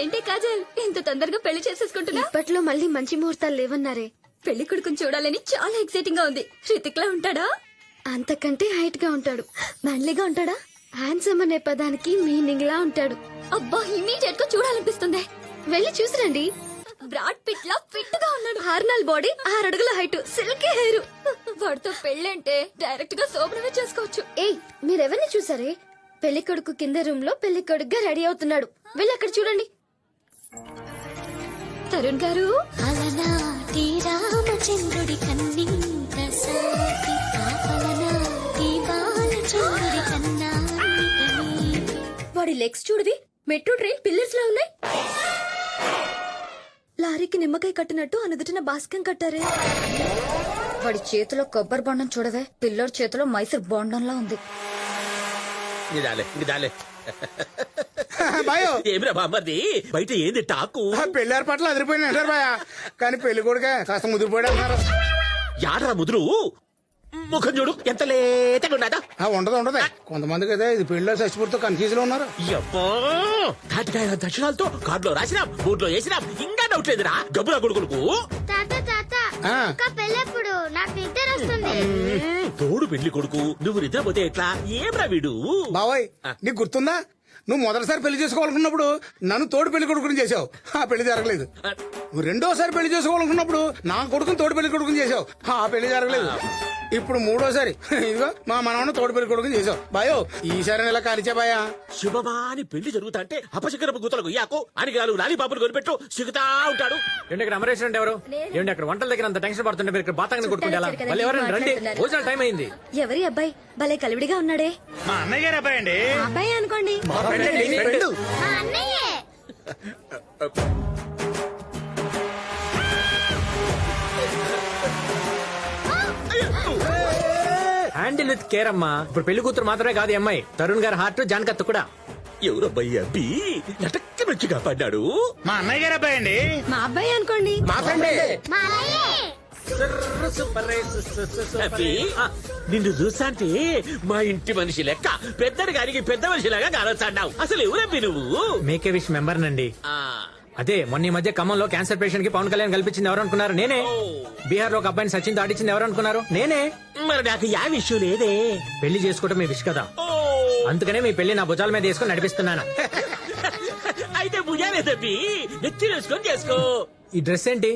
ఏంటి కాజల్? ఇంత తొందరగా పెళ్ళి చేసేసుకుంటున్నా? ఇప్పట్లో మళ్ళీ మంచి ముహూర్తాలు లేవన్నారే. పెళ్ళి కొడుకుని చూడాలని చాలా ఎక్సైటింగ్గా ఉంది. హృతిక్ లా ఉంటాడా? అంతకంటే హైట్గా ఉంటాడు. మ్యాన్లీగా ఉంటాడా? హ్యాండ్సమ్ అనే పదానికి మీనింగ్ లా ఉంటాడు. అబ్బా ఇమీడియట్గా చూడాలనిపిస్తుంది. వెళ్ళి చూసిరండి. బ్రాడ్ పిట్ లా ఫిట్గా ఉన్నాడు. హార్నల్ బాడీ ఆరు అడుగుల హైట్ సిల్కీ హెయిర్ వాడితో పెళ్ళంటే డైరెక్ట్గా శోభనమే చేసుకోవచ్చు. ఏయ్ మీరెవరిని చూసారే? పెళ్ళి కొడుకు కింద రూమ్లో పెళ్ళి కొడుకుగా రెడీ అవుతున్నాడు. వెళ్ళి అక్కడ చూడండి. తరుణ్ గారు? అలనాటి రామచంద్రుడి సాటి బాలచంద్రుడి వాడి లెగ్స్ చూడవి మెట్రో ట్రైన్ పిల్లర్స్ లా ఉన్నాయి. లారీకి నిమ్మకాయ కట్టినట్టు అనుదుటిన బాస్కం కట్టారే. వాడి చేతిలో కొబ్బరి బొండం చూడవే. పిల్లోడి చేతిలో మైసూర్ బొండంలా ఉంది. ఇదాలే ఇదాలే బాయో. ఏమిరా బామ్మది బయట ఏంది టాకు? పెళ్ళి ఏర్పాట్లు అదిరిపోయిన అంటారు బాయా. కానీ పెళ్ళి కొడుకే కాస్త ముదిరిపోయాడు అంటున్నారు. యాడరా ముదురు? ముఖం చూడు ఎంత లేతగా ఉన్నాదా ఆ, ఉండదు ఉండదు. కొంతమందికి అయితే ఇది పెళ్ళిలో చచ్చిపోతే కన్ఫ్యూజ్లో ఉన్నారు. యబ్బా తాటికాయ దక్షిణాలతో కార్డులో రాసినాం బూట్లో వేసినాం. ఇంకా డౌట్ లేదురా? గబ్బురా కొడుకులకు. పెళ్ళెప్పుడు? నాకు నిద్ర వస్తుంది. తోడు పెళ్ళి కొడుకు. నువ్వు నిద్రపోతే ఎట్లా? ఏమ్రా వీడు? బావోయ్ నీకు గుర్తుందా? నువ్వు మొదటిసారి పెళ్ళి చేసుకోవాలనుకున్నప్పుడు నన్ను తోడు పెళ్ళి కొడుకుని చేసావు ఆ పెళ్ళి జరగలేదు. నువ్వు రెండోసారి పెళ్ళి చేసుకోవాలనుకున్నప్పుడు నా కొడుకుని తోడు పెళ్ళి కొడుకుని చేసావు ఆ పెళ్ళి జరగలేదు. ఇప్పుడు మూడోసారి. ఇదిగో మా మనవన్న తోడు పెళ్ళి కొడుకుని చేసావు బాయో ఈసారి ఇలా కాలిచా బాయా? శుభమాని పెళ్ళి జరుగుతా అంటే అపశకరపు గుతలకు యాకు అనిగాలు లాలి పాపలు కొనిపెట్టు సిగుతా ఉంటాడు. ఏంటి ఇక్కడ అమరేష్ అంటే ఎవరు? ఏంటి అక్కడ వంటల దగ్గర అంత టెన్షన్ పడుతుంటే మీరు ఇక్కడ బాతాంగని కొట్టుకుంటే ఎలా ఎవరైనా రండి. భోజనాలు టైం అయింది. ఎవరి అబ్బాయి? భలే కలివిడిగా ఉన్నాడే. మా అన్నయ్య గారు అబ్బాయి అండి. అబ్బాయి అనుకోండి. మా అన్నయ్యే. హ్యాండిల్ విత్ కేర్ అమ్మా. ఇప్పుడు పెళ్ళి కూతురు మాత్రమే కాదు ఈ అమ్మాయి. తరుణ్ గారి హార్ట్ జాన్కత్ కూడా. ఎవరబ్బాయి అబ్బి లటక్క మంచిగా పడ్డాడు మా అన్నయ్య గారు అబ్బాయి అండి మా అబ్బాయి అనుకోండి. మా ఫ్రెండే. మా అన్నయ్యే. అబ్బి నిన్ను మా ఇంటి మనిషి లెక్క పెద్దడి గారికి పెద్ద మనిషిలాగా కానొస్తాడావు అసలు ఎవరబ్బి నువ్వు? మేకే విష్ మెంబర్ నండి ఆ, అదే మొన్న ఈ మధ్య ఖమ్మంలో క్యాన్సర్ పేషెంట్కి పవన్ కళ్యాణ్ కల్పించింది ఎవరు అనుకున్నారు? నేనే. బీహార్లో ఒక అబ్బాయిని సచిన్ దాటించింది ఎవరు అనుకున్నారు? నేనే. మరి నాకు యా విషయం లేదే. పెళ్ళి చేసుకోవటం మీ విష్ కదా. అందుకనే మీ పెళ్ళి నా భుజాల మీద వేసుకొని నడిపిస్తున్నాను. అయితే భుజాలేదబ్బి నెత్తి వేసుకొని చేసుకో. ఈ డ్రెస్ ఏంటి?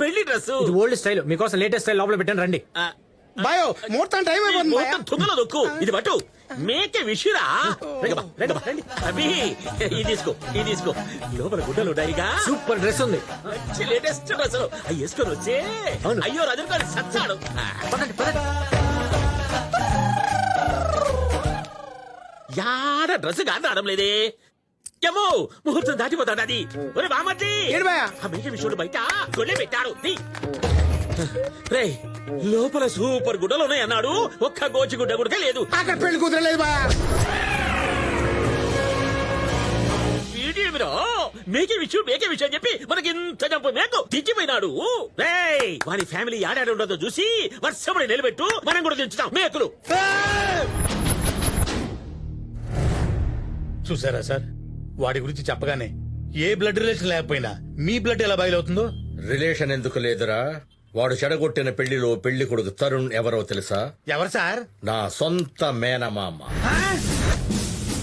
పెళ్ళి డ్రెస్ ఇది ఓల్డ్ స్టైల్. మీకోసం లేటెస్ట్ స్టైల్ లోపల పెట్టాను రండి. బాయో ముహూర్తం టైం అయిపోతుంది బాయా. తుంగలో దొక్కు ఇది పట్టు. మేకే విషురా. రంగమ్మా, రంగమ్మా, రండి. అబ్బి ఇది తీసుకో ఇది తీసుకో. లోపల గుడ్డలు ఉన్నాయిగా. సూపర్ డ్రెస్ ఉంది. మంచి లేటెస్ట్ డ్రెస్. అవి వేసుకొని వచ్చే. అయ్యో రజన్ గారు సచ్చాడు పదండి, పదండి. యాడ డ్రెస్ గాని రావడం లేదే? ఏమో ముహూర్తం దాటిపోతాడు అది ఒరే బామర్ది ఏంటి బాయా? ఆ మేక విషయంలో బయట గొల్లె పెట్టాడు. నీ. రేయ్ లోపల సూపర్ గుడ్డలు ఉన్నాయి అన్నాడు. ఒక్క గోచి గుడ్డ గుడక లేదు. అక్కడ పెళ్ళి కుదరలేదు వీడేమిరో మేకే విషయం మేకే విషయం అని చెప్పి మనకి ఇంత జంపు మేకు తెచ్చిపోయినాడు రేయ్ ఫ్యామిలీ ఆడాడు ఉండదో చూసి వర్షముడి నిలబెట్టు మనం కూడా దించుతాం మేకులు. చూసారా సార్? వాడి గురించి చెప్పగానే ఏ బ్లడ్ రిలేషన్ లేకపోయినా మీ బ్లడ్ ఎలా బయలువుతుందో రిలేషన్ ఎందుకు లేదురా? వాడు చెడగొట్టిన పెళ్ళిలో పెళ్ళి కొడుకు తరుణ్ ఎవరో తెలుసా? ఎవరు సార్? నా సొంత మేనమామ.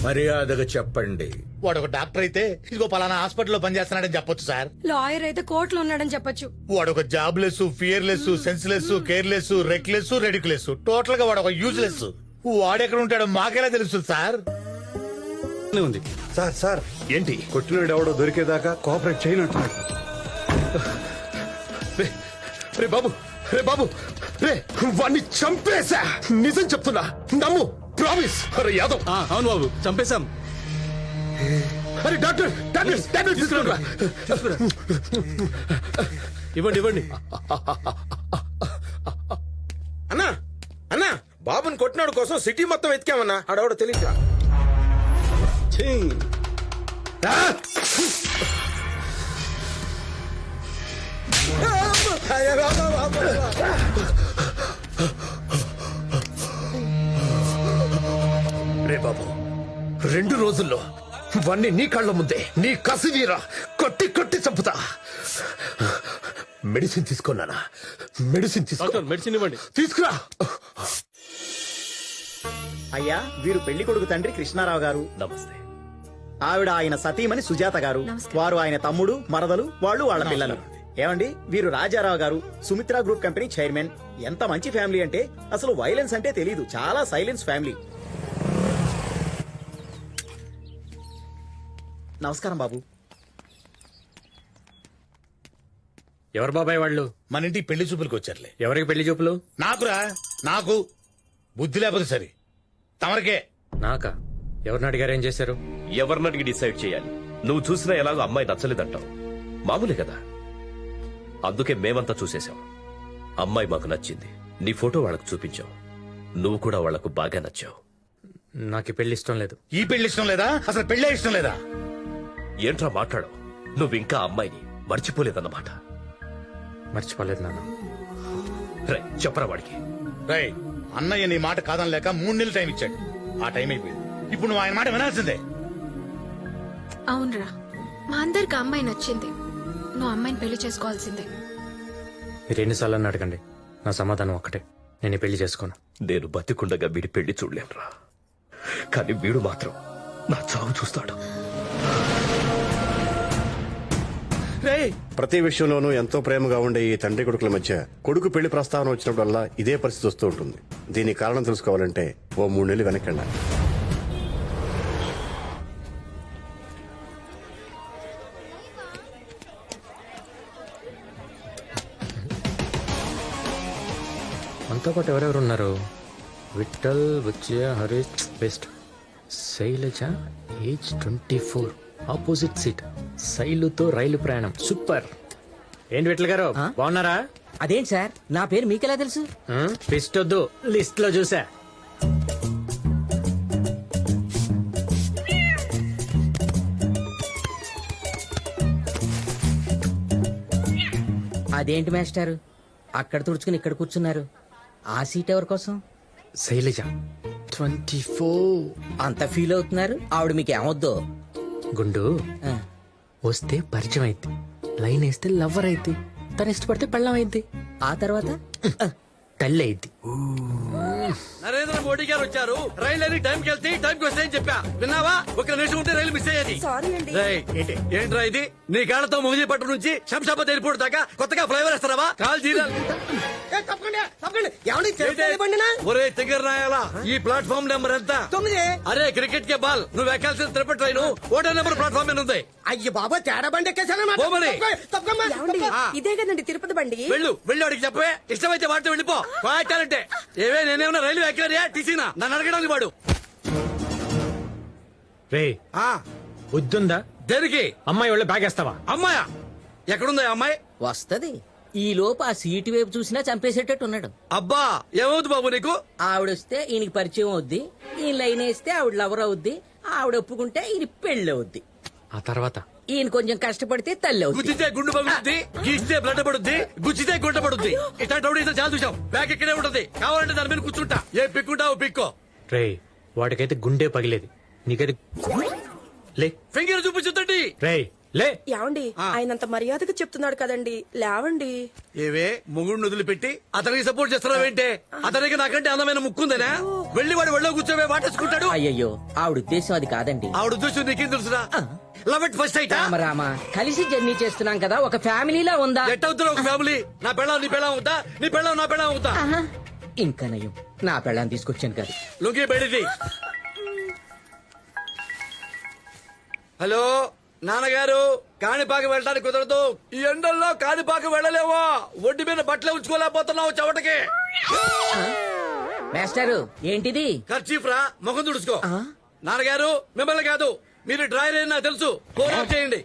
మర్యాదగా చెప్పండి. వాడు ఒక డాక్టర్ అయితే ఇదిగో పలానా హాస్పిటల్లో పనిచేస్తున్నాడని చెప్పొచ్చు సార్. లాయర్ అయితే కోర్టులో ఉన్నాడని చెప్పొచ్చు. వాడు ఒక job less fear less senseless careless reckless ridiculous. టోటల్గా వాడు ఒక యూజ్లెస్ వాడెక్కడ ఉంటాడో మాకెలా తెలుస్తుంది సార్? ఉంది. Sir sir. ఏంటి? కొట్టినోడు ఎవడో దొరికేదాకా కోఆపరేట్ చేయనట్టున్నాడు. రే బాబు రే బాబు రే వాణ్ణి చంపేశా. నిజం చెప్తున్నా నమ్ము ప్రామిస్. అరే యాదవ్. అవును బాబు చంపేశాం. అరే డాక్టర్ డాక్టర్ డాక్టర్ తీసుకురా. ఇవ్వండి ఇవ్వండి. అన్నా అన్నా బాబుని కొట్టినాడు కోసం సిటీ మొత్తం ఎతికామన్నా ఆడవాడు తెలియదు ఛీ. రే బాబు రెండు రోజుల్లో వాణ్ణి నీ కళ్ళ ముందే నీ కసివీరా కొట్టి కొట్టి చంపుతా. మెడిసిన్ తీసుకున్నానా మెడిసిన్ తీసుకో. మెడిసిన్ ఇవ్వండి. తీసుకురా. అయ్యా వీరు పెళ్ళి కొడుకు తండ్రి కృష్ణారావు గారు. నమస్తే. ఆవిడ ఆయన సతీమణి సుజాత గారు. వారు ఆయన తమ్ముడు మరదలు వాళ్ళు వాళ్ళ పిల్లలు. ఏమండి వీరు రాజారావు గారు సుమిత్ర గ్రూప్ కంపెనీ చైర్మన్. ఎంత మంచి ఫ్యామిలీ అంటే అసలు వైలెన్స్ అంటే తెలియదు చాలా సైలెన్స్ ఫ్యామిలీ. నమస్కారం బాబు. ఎవరు బాబాయ్ వాళ్ళు? మన ఇంటికి పెళ్ళి చూపులకు వచ్చారులే. ఎవరికి పెళ్ళి చూపులు? నాకురా నాకు బుద్ధి లేకపోతే సరే. తమరికే. నాకా? ఎవరిని అడిగారు ఏం చేశారు? ఎవరిని అడిగి డిసైడ్ చేయాలి. నువ్వు చూసినా ఎలాగో అమ్మాయి నచ్చలేదంటావు. మామూలే కదా? అందుకే మేమంతా చూసేశాం. అమ్మాయి మాకు నచ్చింది. నీ ఫోటో వాళ్ళకు చూపించావు నువ్వు కూడా వాళ్ళకు బాగా నచ్చావు. నాకు పెళ్ళి ఇష్టం లేదు. ఈ పెళ్ళి ఇష్టం లేదా? అసలు పెళ్ళే ఇష్టం లేదా? ఏంట్రా మాట్లాడవు? నువ్వు ఇంకా అమ్మాయిని మర్చిపోలేదన్నమాట. మర్చిపోలేదు నాన్న. రే చెప్పరా వాడికి. రై అన్నయ్య నీ మాట కాదని లేక మూడు నెలలు టైం ఇచ్చాడు. ఆ టైం అయిపోయింది. ఇప్పుడు నువ్వు ఆయన మాట వినాల్సిందే. అవునరా. మా అందరికి అమ్మాయి నచ్చింది. నువ్వు అమ్మాయిని పెళ్ళి చేసుకోవాల్సిందే. మీరు ఎన్నిసార్లు అని అడగండి. నా సమాధానం ఒక్కటే. నేను ఈ పెళ్ళి చేసుకోను. నేను బతికుండగా వీడి పెళ్ళి చూడలేనురా. కానీ వీడు మాత్రం నా చావు చూస్తాడు. ప్రతి విషయంలోనూ ఎంతో ప్రేమగా ఉండే ఈ తండ్రి కొడుకుల మధ్య కొడుకు పెళ్ళి ప్రస్తావన వచ్చినప్పుడల్లా ఇదే పరిస్థితి వస్తూ ఉంటుంది. దీనికి కారణం తెలుసుకోవాలంటే ఓ మూడు నెలలు వెనక్కండి మనతో పాటు ఎవరెవరు ఉన్నారు Vithal Vijaya Harish best. Sailaja age twenty four. Opposite seat. శైలుతో రైలు ప్రయాణం. సూపర్. ఏంటి విఠల్ గారు? బాగున్నారా? అదేంటి సార్? నా పేరు మీకెలా తెలుసు? బెస్ట్ వద్దు. లిస్ట్లో చూసా. అదేంటి మాస్టర్? అక్కడ తుడుచుకుని ఇక్కడ కూర్చున్నారు. ఆ సీట్ ఎవరి కోసం? శైలజ. Twenty four. అంత ఫీల్ అవుతున్నారు? ఆవిడ మీకు ఏమొద్దు గుండు వస్తే పరిచయం అయింది లైన్ వేస్తే లవ్వర్ అయింది తను ఇష్టపడితే పెళ్ళం అయింది ఆ తర్వాత? అయింది నరేంద్ర మోడీ గారు వచ్చారు. రైలు అని టైంకి వెళ్తే టైంకి వస్తాయని చెప్పా. విన్నావా? ఒక నిమిషం ఉంటే రైలు మిస్ అయ్యేది. రేయ్, ఏంట్రా ఇది? నీ కాళ్ళతో ముగిపట్టు నుంచి శంషాబాద్ ఎయిర్పోర్ట్ దాకా కొత్తగా ఫ్లైవర్ వేస్తారా కాల్ జీరాలు. ఒరే తిగర్ రాయాలా ఈ ప్లాట్ఫామ్ నెంబర్ ఎంత? అరే క్రికెట్ కే బాల్. నువ్వు ఎక్కాల్సిన తిరుపతి ట్రైన్ ఓటో నెంబర్ ప్లాట్ఫామ్ మీద ఉంది. అయ్యి బాబా తేడా బండి పోమని. ఆ. ఇదే కదండి తిరుపతి బండి. వెళ్ళు వెళ్ళు అడిగి చెప్పే ఇష్టమైతే వాటితో వెళ్ళిపో. వాటాలంటే ఏవే నేనేమన్నా రైలు ఎక్కారియా టీసీనా? నన్ను అడగడానికి వాడు. రే ఆ. బుద్ధుందా? దేనికి? అమ్మాయి వాళ్ళ బ్యాగ్ వేస్తావా? అమ్మాయా? ఎక్కడుందా ఈ అమ్మాయి? వస్తది. ఈ లోపు ఆ సీటు వైపు చూసినా చంపేసేటట్టు ఉన్నాడు. అబ్బా ఏమవుతుంది బాబు నీకు? ఆవిడొస్తే ఈయనకి పరిచయం అవుద్ది. ఈయన లైన్ వేస్తే ఆవిడ లవర్ అవుద్ది. ఆవిడ ఒప్పుకుంటే ఈయన పెళ్ళి అవుద్ది. ఆ తర్వాత? ఈయన కొంచెం కష్టపడితే తల్లి గుచ్చితే గుండు పగులుద్ది గీస్తే బ్లడ్ పడుద్ది గుచ్చితే గుంట పడుద్ది. ఇట్లాంటి రౌడీ చాలా చూసాం బ్యాగ్ ఇక్కడే ఉంటది. కావాలంటే దాని మీద కూర్చుంటా. ఏ పిక్కుంటావు పిక్కో. రే వాడికైతే గుండె పగిలేది. నీకైతే లే. ఫింగర్ చూపించుతండి రే లే. ఏమండి? ఆయనంత మర్యాదగా చెప్తున్నాడు కదండి. లేవండి. ఏవే మొగుడు వదిలిపెట్టి అతనికి సపోర్ట్ చేస్తున్నావేంటే అతనికి నాకంటే అందమైన ముక్కుందనా? వెళ్ళి వాడు ఒళ్ళో కూర్చోవే వాటేసుకుంటాడు. అయ్యయ్యో ఆవిడ ఉద్దేశం అది కాదండి. ఆవిడ ఉద్దేశం నీకేం తెలుసురా? లవ్ ఎట్ ఫస్ట్ అయితే రామ రామ. కలిసి జర్నీ చేస్తున్నాం కదా ఒక ఫ్యామిలీలా ఉందా? ఎట్ అవుతున్నా ఒక ఫ్యామిలీ? నా పెళ్ళం నీ పెళ్ళం అవుతా? నీ పెళ్ళం నా పెళ్ళం అవుతా. ఇంకా నయం నా పెళ్ళాన్ని తీసుకొచ్చాను కదా. లుంగి బయటిది హలో నాన్నగారు కాణిపాక వెళ్ళడానికి కుదరదు. ఈ ఎండల్లో కాణిపాక వెళ్ళలేవో? ఒడ్డు మీద బట్టలు ఉంచుకోలేకపోతున్నావు చెవటకి. మాస్టారు ఏంటిది? ఖర్చీఫ్ రా ముఖం తుడుచుకో. నాన్నగారు మిమ్మల్ని కాదు మీరు డ్రైవర్ అని నాకు తెలుసు. ఫోన్ ఆఫ్ చేయండి.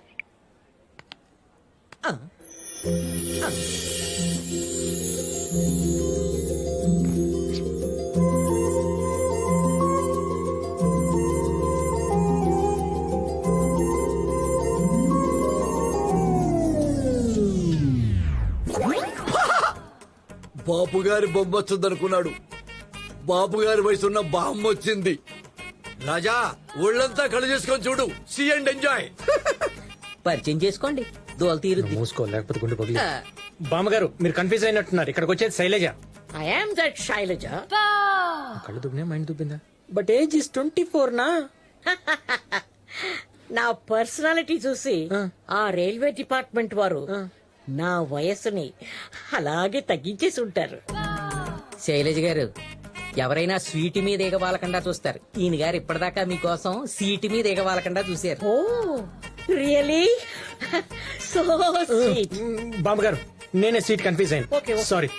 బాపు గారి బొమ్మ వచ్చింది అనుకున్నాడు బాపు గారి వయసు ఉన్న బామ్మ వచ్చింది. రాజా ఒళ్ళంతా కళ్ళు చేసుకొని చూడు. సి అండ్ ఎంజాయ్ పరిచయం చేసుకోండి. దోల తీరుద్ది. మూసుకో లేకపోతే గుండె పగిలి. బామ్మగారు మీరు కన్ఫ్యూజ్ అయినట్టున్నారు. ఇక్కడికి వచ్చేది Sailaja. I am that Sailaja. కళ్ళు దుబ్బినా mind దుబ్బిందా? But age is twenty four నా? నా పర్సనాలిటీ చూసి ఆ. రైల్వే డిపార్ట్మెంట్ వారు నా వయస్సుని అలాగే తగ్గించేసి ఉంటారు. శైలజ గారు ఎవరైనా స్వీట్ మీద ఎగవాలకుండా చూస్తారు. ఈయన గారు ఇప్పటిదాకా మీకోసం సీటు మీద ఎగవాలకుండా చూశారు. Oh really? సో స్వీట్ బామ్మగారు నేనే సీట్ కన్ఫ్యూజ్ అయ్యాను. okay. సారీ